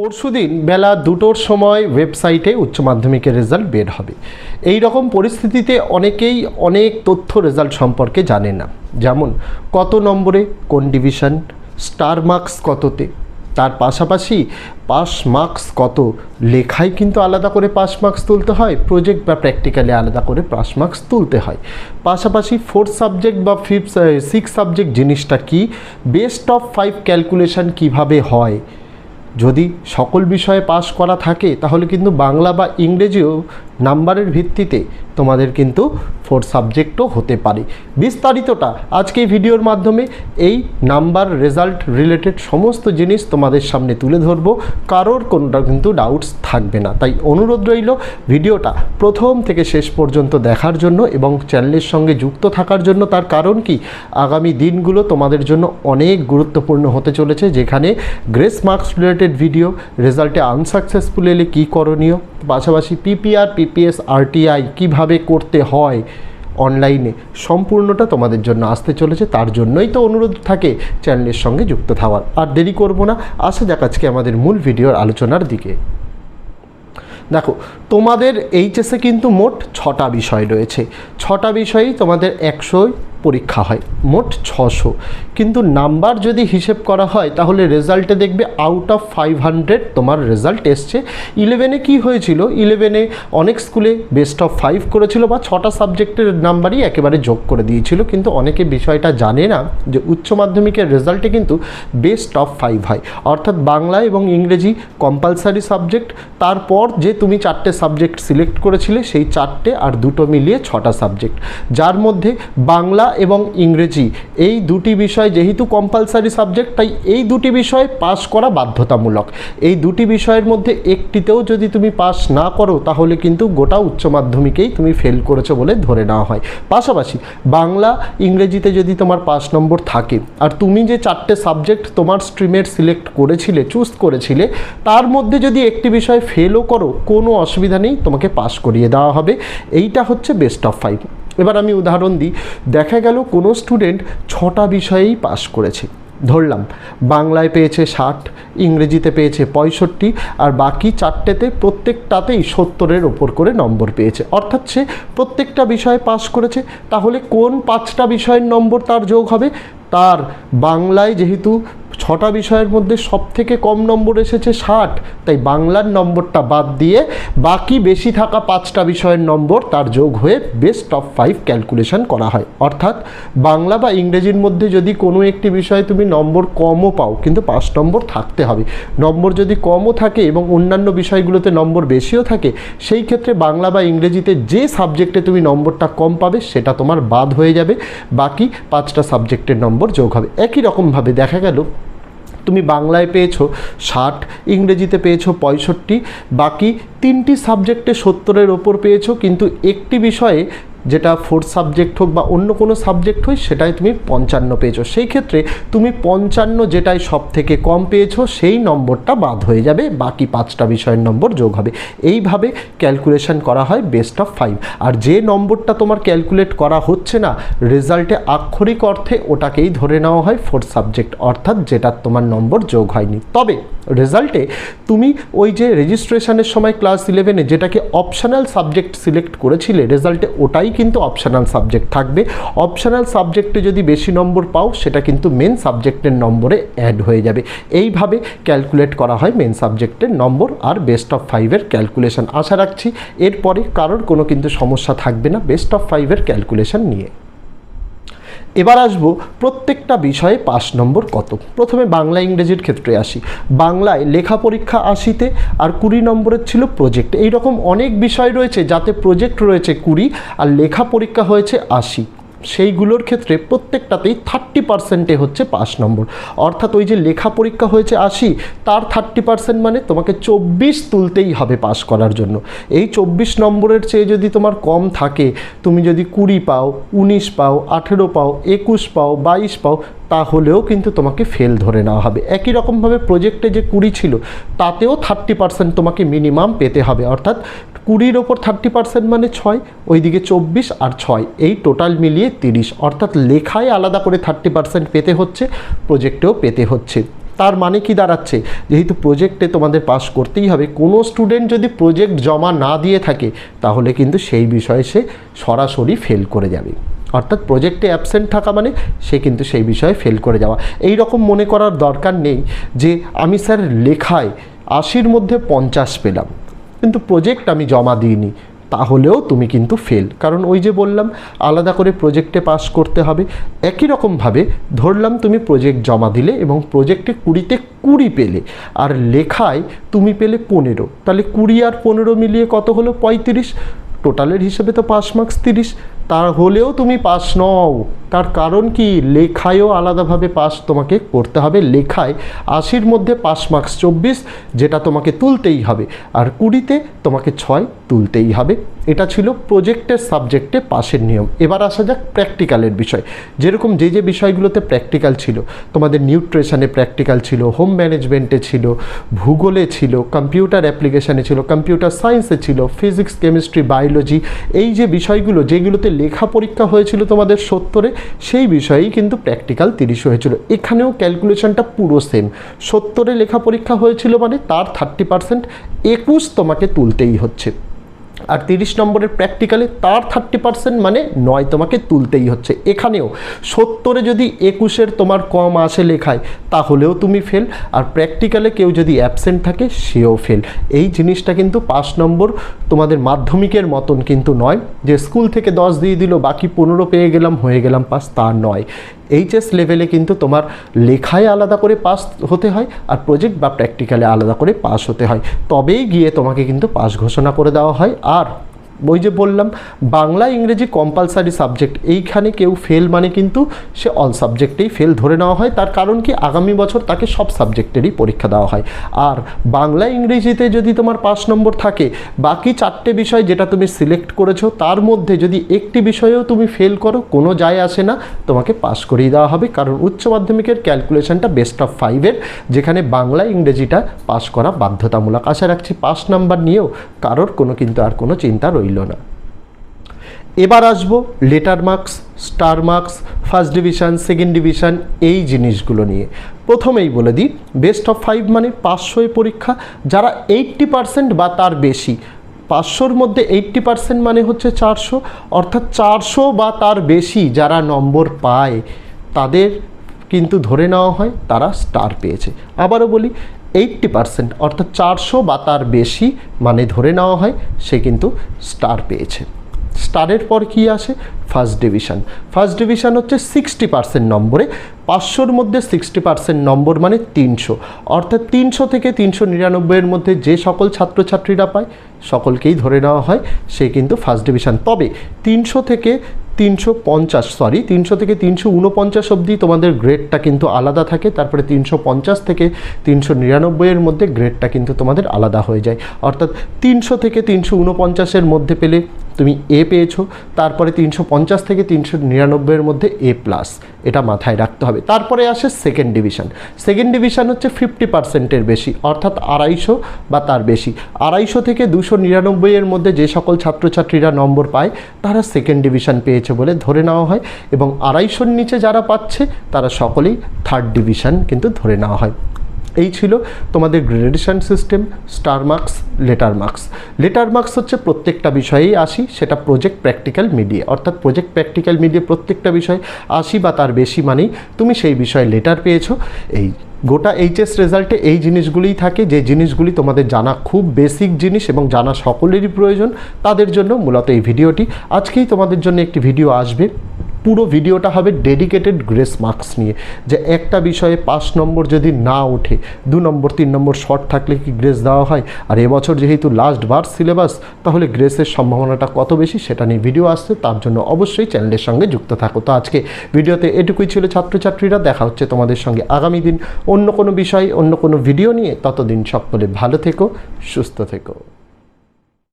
পরশুদিন বেলা দুটোর সময় ওয়েবসাইটে উচ্চ মাধ্যমিকের রেজাল্ট বের হবে। এই রকম পরিস্থিতিতে অনেকেই অনেক তথ্য রেজাল্ট সম্পর্কে জানে না। যেমন, কত নম্বরে কোন ডিভিশন, স্টার মার্কস কততে? তার পাশাপাশি পাস মার্কস কত? লেখায় কিন্তু আলাদা করে পাস মার্কস তুলতে হয়, প্রজেক্ট বা প্র্যাকটিক্যালে আলাদা করে পাস মার্কস তুলতে হয়। পাশাপাশি ফোর্থ সাবজেক্ট বা ফিফথ সিক্স সাবজেক্ট জিনিসটা কি? বেস্ট অফ ফাইভ ক্যালকুলেশন কীভাবে হয়? যদি সকল বিষয়ে পাস করা থাকে তাহলে কিন্তু বাংলা বা ইংরেজিও নাম্বারের ভিত্তিতে তোমাদের কিন্তু ফোর সাবজেক্টও হতে পারে। বিস্তারিতটা আজকে ভিডিওর মাধ্যমে এই নাম্বার রেজাল্ট রিলেটেড সমস্ত জিনিস তোমাদের সামনে তুলে ধরবো। কারোর কোনোটা কিন্তু ডাউটস থাকবে না। তাই অনুরোধ রইল ভিডিওটা প্রথম থেকে শেষ পর্যন্ত দেখার জন্য এবং চ্যানেলের সঙ্গে যুক্ত থাকার জন্য। তার কারণ কি? আগামী দিনগুলো তোমাদের জন্য অনেক গুরুত্বপূর্ণ হতে চলেছে, যেখানে গ্রেস মার্কস রিলেটেড ভিডিও রেজাল্টে আনসাকসেসফুল এলে কী করণীয়? পাশাপাশি পিপিআর পিপিএস আরটিআই কীভাবে করতে হয় অনলাইনে সম্পূর্ণটা তোমাদের জন্য আসতে চলেছে। তার জন্যই তো অনুরোধ থাকে চ্যানেলের সঙ্গে যুক্ত থাকার আর দেরি করব না, আসা যাক আজকে আমাদের মূল ভিডিওর আলোচনার দিকে। দেখো, তোমাদের এইচএসে কিন্তু মোট ছটা বিষয় রয়েছে। ছটা বিষয়ই তোমাদের একশো পরীক্ষা হয়, মোট ছশো। কিন্তু নাম্বার যদি হিসেব করা হয়, তাহলে রেজাল্টে দেখবে আউট অফ ফাইভ হান্ড্রেড তোমার রেজাল্ট এসছে। ইলেভেনে কি হয়েছিল? ইলেভেনে অনেক স্কুলে বেস্ট অফ ফাইভ করেছিল বা ছটা সাবজেক্টের নাম্বারই একেবারে যোগ করে দিয়েছিল। কিন্তু অনেকে বিষয়টা জানে না যে উচ্চ মাধ্যমিকের রেজাল্টে কিন্তু বেস্ট অফ ফাইভ হয়। অর্থাৎ বাংলা এবং ইংরেজি কম্পালসারি সাবজেক্ট তারপর যে তুমি চারটে সাবজেক্ট সিলেক্ট করেছিলে, সেই চারটে আর দুটো মিলিয়ে ছটা সাবজেক্ট যার মধ্যে বাংলা এবং ইংরেজি। এই দুটি বিষয় যেহেতু কম্পালসারি সাবজেক্ট তাই এই দুটি বিষয় পাস করা বাধ্যতামূলক। এই দুটি বিষয়ের মধ্যে একটিতেও যদি তুমি পাস না করো, তাহলে কিন্তু গোটা উচ্চ মাধ্যমিকেই তুমি ফেল করেছ বলে ধরে নেওয়া হয়। পাশাপাশি বাংলা, ইংরেজিতে যদি তোমার পাস নম্বর থাকে, আর তুমি যে চারটে সাবজেক্ট তোমার স্ট্রিমের সিলেক্ট করেছিলে চুজ করেছিলে, তার মধ্যে যদি একটি বিষয় ফেলও করো, কোনো অসুবিধা নেই, তোমাকে পাস করিয়ে দেওয়া হবে। এইটা হচ্ছে বেস্ট অফ ফাইভ এবার আমি উদাহরণ দিই। দেখা গেল কোনো স্টুডেন্ট ছটা বিষয়েই পাস করেছে। ধরলাম, বাংলায় পেয়েছে ষাট, ইংরেজিতে পেয়েছে পঁয়ষট্টি, আর বাকি চারটেতে প্রত্যেকটাতেই সত্তরের ওপর করে নম্বর পেয়েছে। অর্থাৎ সে প্রত্যেকটা বিষয়ে পাস করেছে, তাহলে কোন পাঁচটা বিষয়ের নম্বর তার যোগ হবে? তার বাংলায় যেহেতু ছটা বিষয়ের মধ্যে সব থেকে কম নম্বর এসেছে ষাট। তাই বাংলার নম্বরটা বাদ দিয়ে বাকি বেশি থাকা পাঁচটা বিষয়ের নম্বর তার যোগ হয়ে বেস্ট অফ ফাইভ ক্যালকুলেশন করা হয়। অর্থাৎ বাংলা বা ইংরেজির মধ্যে যদি কোনো একটি বিষয়ে তুমি নম্বর কমও পাও, কিন্তু পাঁচ নম্বর থাকতে হবে। নম্বর যদি কমও থাকে এবং অন্যান্য বিষয়গুলোতে নম্বর বেশিও থাকে, সেই ক্ষেত্রে বাংলা বা ইংরেজিতে যে সাবজেক্টে তুমি নম্বরটা কম পাবে, সেটা তোমার বাদ হয়ে যাবে। বাকি পাঁচটা সাবজেক্টের নম্বর যোগ হবে। একই রকমভাবে দেখা গেল তুমি বাংলায় পেয়েছ ষাট, ইংরেজিতে পেয়েছ পঁয়ষট্টি, বাকি তিনটি সাবজেক্টে সত্তরের ওপর পেয়েছ, কিন্তু একটি বিষয়ে যেটা ফোর্থ সাবজেক্ট হোক বা অন্য কোনো সাবজেক্ট হোক, সেটাই তুমি পঞ্চান্ন পেয়েছ। সেই ক্ষেত্রে তুমি পঞ্চান্ন যেটাই সব থেকে কম পেয়েছ, সেই নম্বরটা বাদ হয়ে যাবে। বাকি পাঁচটা বিষয়ের নম্বর যোগ হবে। এইভাবে ক্যালকুলেশন করা হয় বেস্ট অফ ফাইভ আর যে নম্বরটা তোমার ক্যালকুলেট করা হচ্ছে না রেজাল্টে আক্ষরিক অর্থে ওটাকেই ধরে নেওয়া হয় ফোর্থ সাবজেক্ট অর্থাৎ যেটা তোমার নম্বর যোগ হয়নি। তবে রেজাল্টে তুমি ওই যে রেজিস্ট্রেশনের সময় ক্লাস ইলেভেনে যেটাকে অপশানাল সাবজেক্ট সিলেক্ট করেছিলে, রেজাল্টে ওটাই কিন্তু অপশানাল সাবজেক্ট থাকবে। অপশনাল সাবজেক্টে যদি বেশি নম্বর পাও, সেটা কিন্তু মেন সাবজেক্টের নম্বরে অ্যাড হয়ে যাবে। এইভাবে ক্যালকুলেট করা হয় মেন সাবজেক্টের নম্বর আর বেস্ট অফ ফাইভের ক্যালকুলেশন আশা রাখছি এরপরে কারোর কোনো কিন্তু সমস্যা থাকবে না বেস্ট অফ ফাইভের ক্যালকুলেশন নিয়ে। এবার আসব প্রত্যেকটা বিষয়ে পাস নম্বর কত। প্রথমে বাংলা ইংরেজির ক্ষেত্রে আসি। বাংলায় লেখা পরীক্ষা আশিতে আর কুড়ি নম্বরের ছিল প্রজেক্ট এই রকম অনেক বিষয় রয়েছে যাতে প্রজেক্ট রয়েছে কুড়ি আর লেখা পরীক্ষা হয়েছে আশি। সেইগুলোর ক্ষেত্রে প্রত্যেকটাতেই থার্টি পার্সেন্টে হচ্ছে পাস নম্বর। অর্থাৎ ওই যে লেখা পরীক্ষা হয়েছে আশি, তার থার্টি পার্সেন্ট মানে তোমাকে চব্বিশ তুলতেই হবে পাশ করার জন্য। এই চব্বিশ নম্বরের চেয়ে যদি তোমার কম থাকে, তুমি যদি কুড়ি পাও, উনিশ পাও, আঠেরো পাও, একুশ পাও, বাইশ পাও তাহলেও কিন্তু তোমাকে ফেল ধরে নেওয়া হবে। একই রকমভাবে প্রজেক্টে যে কুড়ি ছিল, তাতেও থার্টি পার্সেন্ট তোমাকে মিনিমাম পেতে হবে। অর্থাৎ কুড়ির ওপর থার্টি পার্সেন্ট মানে ছয়, ওইদিকে চব্বিশ আর ছয়, এই টোটাল মিলিয়ে তিরিশ। অর্থাৎ লেখায় আলাদা করে থার্টি পার্সেন্ট পেতে হচ্ছে প্রজেক্টেও পেতে হচ্ছে। তার মানে কি দাঁড়াচ্ছে? যেহেতু প্রজেক্টে তোমাদের পাস করতেই হবে, কোনো স্টুডেন্ট যদি প্রজেক্ট জমা না দিয়ে থাকে, তাহলে কিন্তু সেই বিষয়ে সে সরাসরি ফেল করে যাবে। অর্থাৎ প্রজেক্টে অ্যাবসেন্ট থাকা মানে সে কিন্তু সেই বিষয়ে ফেল করে যাওয়া। এই রকম মনে করার দরকার নেই যে আমি স্যার লেখায় আশির মধ্যে পঞ্চাশ পেলাম, কিন্তু প্রজেক্ট আমি জমা দিইনি, তাহলেও তুমি কিন্তু ফেল কারণ ওই যে বললাম, আলাদা করে প্রজেক্টে পাস করতে হবে। একই রকমভাবে ধরলাম তুমি প্রজেক্ট জমা দিলে এবং প্রজেক্টে কুড়িতে কুড়ি পেলে, আর লেখায় তুমি পেলে পনেরো। তাহলে কুড়ি আর পনেরো মিলিয়ে কত হলো? পঁয়ত্রিশ। টোটালের হিসেবে তো পাস মার্কস তিরিশ। তার হলেও তুমি পাস নও। তার কারণ কি? লেখায়ও আলাদাভাবে পাস তোমাকে করতে হবে। লেখায় আশির মধ্যে পাস মার্কস চব্বিশ, যেটা তোমাকে তুলতেই হবে। আর কুড়িতে তোমাকে ছয় তুলতেই হবে। এটা ছিল প্রজেক্টের সাবজেক্টে পাশের নিয়ম। এবার আসা যাক প্র্যাকটিক্যালের বিষয়। যেরকম যে যে বিষয়গুলোতে প্র্যাকটিক্যাল ছিল, তোমাদের নিউট্রিশনে প্র্যাকটিক্যাল ছিল, হোম ম্যানেজমেন্টে ছিল, ভূগোলে ছিল, কম্পিউটার অ্যাপ্লিকেশানে ছিল, কম্পিউটার সায়েন্সে ছিল, ফিজিক্স, কেমিস্ট্রি, বায়োলজি, এই যে বিষয়গুলো, যেগুলোতে লেখা পরীক্ষা হয়েছিল তোমাদের সত্তরে, সেই বিষয়েই কিন্তু প্র্যাকটিক্যাল তিরিশ হয়েছিল। এখানেও ক্যালকুলেশনটা পুরো সেম সত্তরে লেখা পরীক্ষা হয়েছিল মানে তার থার্টি পার্সেন্ট একুশ তোমাকে তুলতেই হচ্ছে। আর তিরিশ নম্বরের প্র্যাকটিক্যালে তার থার্টি পার্সেন্ট মানে নয় তোমাকে তুলতেই হচ্ছে। এখানেও সত্তরে যদি একুশের তোমার কম আসে লেখায়, তাহলেও তুমি ফেল আর প্র্যাকটিক্যালে কেউ যদি অ্যাবসেন্ট থাকে, সেও ফেল এই জিনিসটা কিন্তু পাঁচ নম্বর তোমাদের মাধ্যমিকের মতন কিন্তু নয়। যে স্কুল থেকে দশ দিয়ে দিল, বাকি পনেরো পেয়ে গেলাম, হয়ে গেলাম, পাস, তা নয়। এইচএস লেভেলে কিন্তু তোমার লেখায় আলাদা করে পাস হতে হয় আর প্রজেক্ট বা প্র্যাকটিক্যালে আলাদা করে পাস হতে হয়। তবেই গিয়ে তোমাকে কিন্তু পাস ঘোষণা করে দেওয়া হয়। আর ওই যে বললাম বাংলা, ইংরেজি কম্পালসারি সাবজেক্ট এইখানে কেউ ফেল মানে কিন্তু সে অল সাবজেক্টেই ফেল ধরে নেওয়া হয়। তার কারণ কি? আগামী বছর তাকে সব সাবজেক্টেরই পরীক্ষা দেওয়া হয়। আর বাংলা, ইংরেজিতে যদি তোমার পাঁচ নম্বর থাকে, বাকি চারটে বিষয় যেটা তুমি সিলেক্ট করেছ, তার মধ্যে যদি একটি বিষয়েও তুমি ফেল করো, কোনো যায় আসে না, তোমাকে পাস করিয়ে দেওয়া হবে। কারণ উচ্চ মাধ্যমিকের ক্যালকুলেশনটা বেস্ট অফ ফাইভের যেখানে বাংলা, ইংরেজিটা পাস করা বাধ্যতামূলক। আশা রাখছি পাস নাম্বার নিয়েও কারোর কোনো কিন্তু আর কোনো চিন্তা রইল না। এবার আসব letter marks, star marks, first division, second division এই জিনিসগুলো নিয়ে। প্রথমেই বলে দিই বেস্ট অফ ফাইভ মানে পাঁচশোয় পরীক্ষা, যারা এইট্টি পার্সেন্ট বা তার বেশি। পাঁচশোর মধ্যে এইট্টি পার্সেন্ট মানে হচ্ছে চারশো, অর্থাৎ চারশো বা তার বেশি যারা নম্বর পায়, তাদের কিন্তু ধরে নেওয়া হয় তারা স্টার পেয়েছে। আবারও বলি এইট্টি পার্সেন্ট, অর্থাৎ চারশো বা তার বেশি মানে ধরে নেওয়া হয়, সে কিন্তু স্টার পেয়েছে। স্টারের পর কি আসে? ফার্স্ট ডিভিশন ফার্স্ট ডিভিশন হচ্ছে সিক্সটি পার্সেন্ট নম্বরে, পাঁচশোর মধ্যে সিক্সটি পার্সেন্ট নম্বর মানে তিনশো। অর্থাৎ তিনশো থেকে তিনশো নিরানব্বইয়ের মধ্যে যে সকল ছাত্রছাত্রীরা পায়, সকলকেই ধরে নেওয়া হয়, সে কিন্তু ফার্স্ট ডিভিশন তবে তিনশো থেকে তিনশো পঞ্চাশ সরি তিনশো থেকে তিনশো উনপঞ্চাশ অবধি তোমাদের গ্রেডটা কিন্তু আলাদা থাকে। তারপরে তিনশো পঞ্চাশ থেকে তিনশো নিরানব্বইয়ের মধ্যে গ্রেডটা কিন্তু তোমাদের আলাদা হয়ে যায়। অর্থাৎ তিনশো থেকে তিনশো উনপঞ্চাশের মধ্যে পেলে তুমি এ পেয়েছ, তারপরে তিনশো পঞ্চাশ থেকে তিনশো নিরানব্বইয়ের মধ্যে এ প্লাস এটা মাথায় রাখতে হবে। তারপরে আসে সেকেন্ড ডিভিশন সেকেন্ড ডিভিশন হচ্ছে ফিফটি পার্সেন্টের বেশি, অর্থাৎ আড়াইশো বা তার বেশি। আড়াইশো থেকে দুশো নিরানব্বইয়ের মধ্যে যে সকল ছাত্রছাত্রীরা নম্বর পায়, তারা সেকেন্ড ডিভিশন পেয়েছে বলে ধরে নেওয়া হয় এবং আড়াইশোর নিচে যারা পাচ্ছে, তারা সকলেই থার্ড ডিভিশন কিন্তু ধরে নেওয়া হয়। এই ছিল তোমাদের gradation system, star marks, letter marks. Letter marks হচ্ছে প্রত্যেকটা বিষয়েই আসি, সেটা প্রজেক্ট প্র্যাকটিক্যাল মিডিয়ে। অর্থাৎ প্রজেক্ট প্র্যাকটিক্যাল মিডিয়ে প্রত্যেকটা বিষয়, আসি বা তার বেশি মানেই তুমি সেই বিষয়ে লেটার পেয়েছ। এই গোটা এইচএস রেজাল্টে এই জিনিসগুলিই থাকে, যে জিনিসগুলি তোমাদের জানা খুব বেসিক জিনিস এবং জানা সকলেরই প্রয়োজন, তাদের জন্য মূলত এই ভিডিওটি। আজকেই তোমাদের জন্য একটি ভিডিও আসবে। পুরো ভিডিওটা হবে ডেডিকেটেড গ্রেস মার্কস নিয়ে। যে একটা বিষয়ে পাঁচ নম্বর যদি না ওঠে, দু নম্বর, তিন নম্বর শর্ট থাকলে কি গ্রেস দেওয়া হয়? আর এবছর যেহেতু লাস্ট বার সিলেবাস তাহলে গ্রেসের সম্ভাবনাটা কত বেশি সেটা নিয়ে ভিডিও আসছে, তার জন্য অবশ্যই চ্যানেলের সঙ্গে যুক্ত থাকো। তো আজকে ভিডিওতে এটুকুই ছিল ছাত্রছাত্রীরা, দেখা হচ্ছে তোমাদের সঙ্গে আগামী দিন অন্য কোনো বিষয়, অন্য কোনো ভিডিও নিয়ে। ততদিন সকলে ভালো থেকো, সুস্থ থেকো।